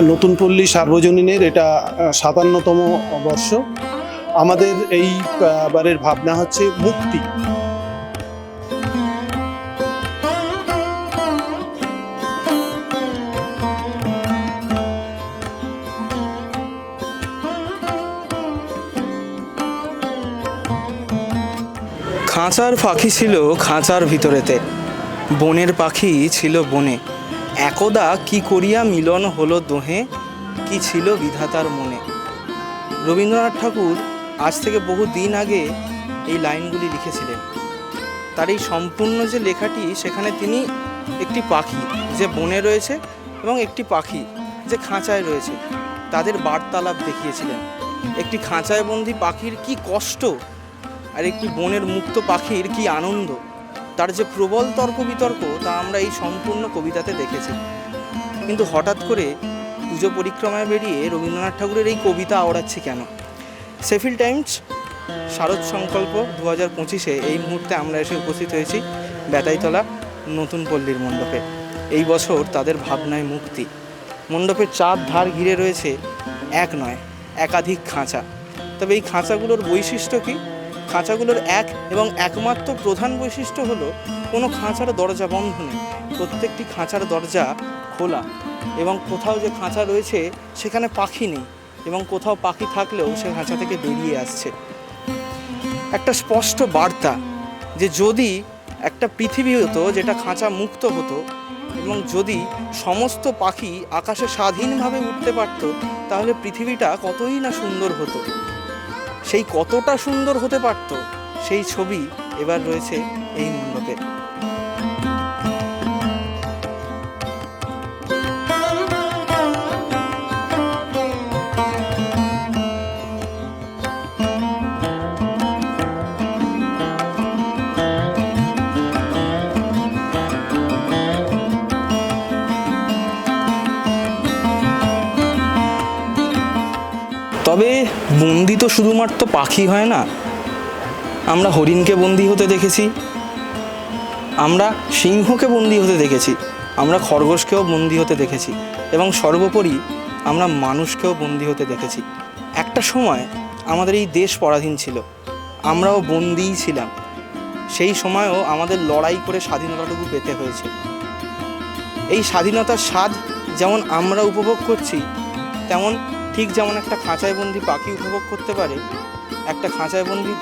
নতুন পল্লী সার্বজনীনের এটা সাতান্নতম বর্ষ। আমাদের এই বারের ভাবনা হচ্ছে মুক্তি। খাঁচার পাখি ছিল খাঁচার ভিতরেতে। বনের পাখি ছিল বনে। একদা কি করিয়া মিলন হলো দোহে? কি ছিল বিধাতার মনে? রবীন্দ্রনাথ ঠাকুর আজ থেকে বহু দিন আগে এই লাইনগুলি লিখেছিলেন। তার এই সম্পূর্ণ যে লেখাটি, সেখানে তিনি একটি পাখি যে বনে রয়েছে এবং একটি পাখি যে খাঁচায় রয়েছে, তাদের বার্তালাপ দেখিয়েছিলেন। একটি খাঁচায় বন্দি পাখির কি কষ্ট আর একটি বনের মুক্ত পাখির কি আনন্দ? তার যে প্রবল তর্ক বিতর্ক, তা আমরা এই সম্পূর্ণ কবিতাতে দেখেছি। কিন্তু হঠাৎ করে পুজো পরিক্রমায় বেরিয়ে রবীন্দ্রনাথ ঠাকুরের এই কবিতা আওড়াচ্ছে কেন? সেফিল টাইমস শারদ সংকল্প দু হাজার পঁচিশে এই মুহূর্তে আমরা এসে উপস্থিত হয়েছি বেতাইতলা নতুন পল্লীর মণ্ডপে। এই বছর তাদের ভাবনায় মুক্তি। মণ্ডপের চার ধার ঘিরে রয়েছে এক নয়, একাধিক খাঁচা। তবে এই খাঁচাগুলোর বৈশিষ্ট্য কী? খাঁচাগুলোর এক এবং একমাত্র প্রধান বৈশিষ্ট্য হলো কোনো খাঁচার দরজা বন্ধ নেই। প্রত্যেকটি খাঁচার দরজা খোলা এবং কোথাও যে খাঁচা রয়েছে সেখানে পাখি নেই এবং কোথাও পাখি থাকলেও সে খাঁচা থেকে বেরিয়ে আসছে। একটা স্পষ্ট বার্তা যে যদি একটা পৃথিবী হতো যেটা খাঁচা মুক্ত হতো এবং যদি সমস্ত পাখি আকাশে স্বাধীনভাবে উঠতে পারতো, তাহলে পৃথিবীটা কতই না সুন্দর হতো। সেই কতটা সুন্দর হতে পারত সেই ছবি এবার রয়েছে এই মণ্ডপে তবে বন্দি তো শুধুমাত্র পাখি হয় না। আমরা হরিণকে বন্দি হতে দেখেছি। আমরা সিংহকে বন্দি হতে দেখেছি। আমরা খরগোশকেও বন্দি হতে দেখেছি। এবং সর্বোপরি আমরা মানুষকেও বন্দি হতে দেখেছি। একটা সময় আমাদের এই দেশ পরাধীন ছিল। আমরাও বন্দিই ছিলাম। সেই সময়ও আমাদের লড়াই করে স্বাধীনতাটুকু পেতে হয়েছে। এই স্বাধীনতার স্বাদ যেমন আমরা উপভোগ করছি, তেমন ঠিক যেমন একটা খাঁচায় বন্দি পাখি উপভোগ করতে পারে, একটা খাঁচায় বন্দি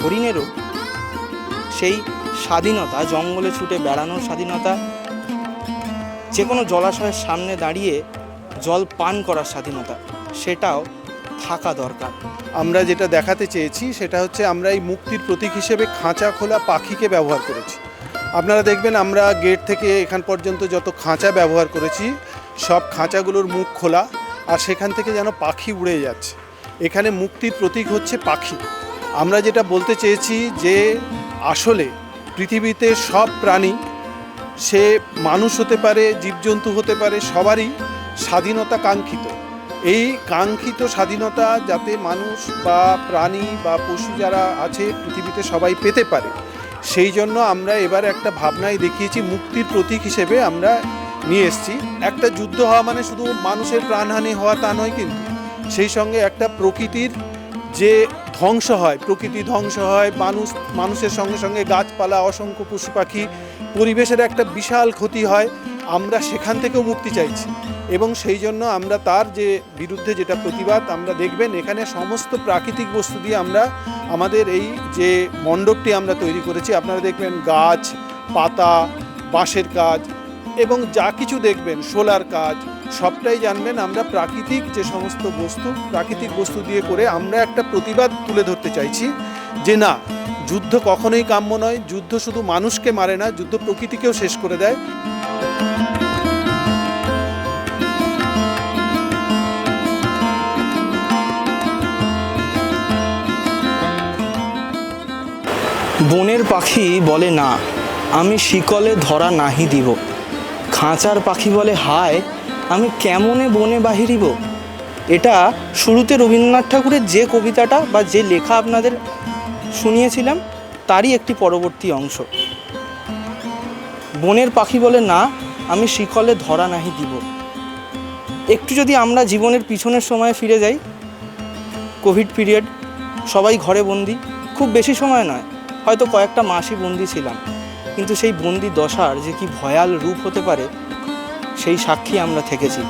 হরিণেরও সেই স্বাধীনতা, জঙ্গলে ছুটে বেড়ানোর স্বাধীনতা যে কোনো জলাশয়ের সামনে দাঁড়িয়ে জল পান করার স্বাধীনতা, সেটাও থাকা দরকার। আমরা যেটা দেখাতে চেয়েছি, সেটা হচ্ছে আমরা এই মুক্তির প্রতীক হিসেবে খাঁচা খোলা পাখিকে ব্যবহার করেছি। আপনারা দেখবেন আমরা গেট থেকে এখান পর্যন্ত যত খাঁচা ব্যবহার করেছি, সব খাঁচাগুলোর মুখ খোলা। আর সেখান থেকে যেন পাখি উড়ে যাচ্ছে। এখানে মুক্তির প্রতীক হচ্ছে পাখি। আমরা যেটা বলতে চেয়েছি যে আসলে পৃথিবীতে সব প্রাণী, সে মানুষ হতে পারে, জীবজন্তু হতে পারে, সবারই স্বাধীনতা কাঙ্ক্ষিত। এই কাঙ্ক্ষিত স্বাধীনতা যাতে মানুষ বা প্রাণী বা পশু যারা আছে পৃথিবীতে সবাই পেতে পারে, সেই জন্য আমরা এবার একটা ভাবনায় দেখিয়েছি, মুক্তির প্রতীক হিসেবে আমরা নিয়ে এসেছি। একটা যুদ্ধ হওয়া মানে শুধু মানুষের প্রাণহানি হওয়া তা নয় কিন্তু, সেই সঙ্গে একটা প্রকৃতির যে ধ্বংস হয়, প্রকৃতি ধ্বংস হয়, মানুষ, মানুষের সঙ্গে সঙ্গে গাছপালা, অসংখ্য পশু পাখি, পরিবেশের একটা বিশাল ক্ষতি হয়, আমরা সেখান থেকেও মুক্তি চাইছি। এবং সেই জন্য আমরা তার যে বিরুদ্ধে যেটা প্রতিবাদ, আমরা দেখবেন এখানে সমস্ত প্রাকৃতিক বস্তু দিয়ে আমরা আমাদের এই যে মণ্ডপটি আমরা তৈরি করেছি, আপনারা দেখবেন গাছ, পাতা, বাঁশের কাজ এবং যা কিছু দেখবেন, সোলার কাজ, সবটাই জানবেন আমরা প্রাকৃতিক যে সমস্ত বস্তু, প্রাকৃতিক বস্তু দিয়ে করে আমরা একটা প্রতিবাদ তুলে ধরতে চাইছি যে না, যুদ্ধ কখনোই কাম্য নয়, যুদ্ধ শুধু মানুষকে মারে না, যুদ্ধ প্রকৃতিকেও শেষ করে দেয়। বনের পাখি বলে না, আমি শিকলে ধরা নাহি দিব। খাঁচার পাখি বলে, হায়, আমি কেমনে বনে বাহিরিব? এটা শুরুতে রবীন্দ্রনাথ ঠাকুরের যে কবিতাটা বা যে লেখা আপনাদের শুনিয়েছিলাম, তারই একটি পরবর্তী অংশ। বনের পাখি বলে, না, আমি শিকলে ধরা নাহি দিব। একটু যদি আমরা জীবনের পিছনের সময়ে ফিরে যাই, কোভিড পিরিয়ড, সবাই ঘরে বন্দি, খুব বেশি সময় নয়, হয়তো কয়েকটা মাসই বন্দি ছিলাম। কিন্তু সেই বন্দি দশার যে কি ভয়াল রূপ হতে পারে, সেই সাক্ষী আমরা থেকেছি।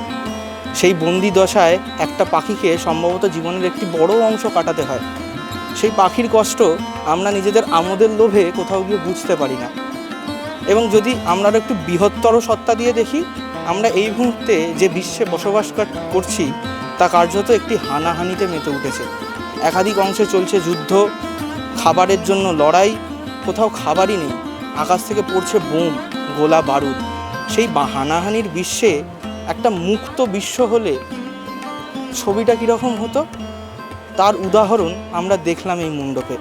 সেই বন্দি দশায় একটা পাখিকে সম্ভবত জীবনের একটি বড় অংশ কাটাতে হয়। সেই পাখির কষ্ট আমরা নিজেদের আমোদের লোভে কোথাও গিয়ে বুঝতে পারি না। এবং যদি আমরা একটু বৃহত্তর সত্তা দিয়ে দেখি, আমরা এই মুহূর্তে যে বিশ্বে বসবাস করছি, তা কার্যত একটি হানাহানিতে মেতে উঠেছে। একাধিক অংশে চলছে যুদ্ধ, খাবারের জন্য লড়াই, কোথাও খাবারই নেই। আকাশ থেকে পড়ছে বোম, গোলা বারুদ। সেই হানাহানির বিশ্বে একটা মুক্ত বিশ্ব হলে ছবিটা কীরকম হতো? তার উদাহরণ আমরা দেখলাম এই মণ্ডপে।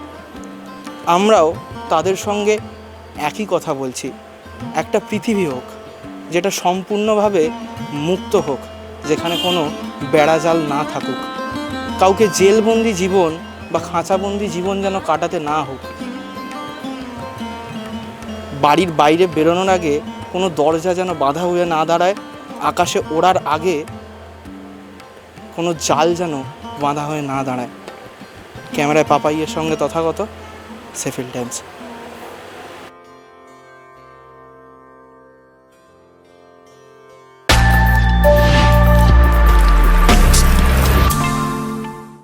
আমরাও তাদের সঙ্গে একই কথা বলছি। একটা পৃথিবী হোক, যেটা সম্পূর্ণভাবে মুক্ত হোক, যেখানে কোনো বেড়াজাল না থাকুক। কাউকে জেলবন্দি জীবন বা খাঁচাবন্দি জীবন যেন কাটাতে না হোক। বাড়ির বাইরে বেরোনোর আগে কোনো দরজা যেন বাধা হয়ে না দাঁড়ায়, আকাশে ওড়ার আগে কোনো জাল যেন বাঁধা হয়ে না দাঁড়ায়। ক্যামেরায় পাপাইয়ের সঙ্গে তথাগত সেফিল টাইমস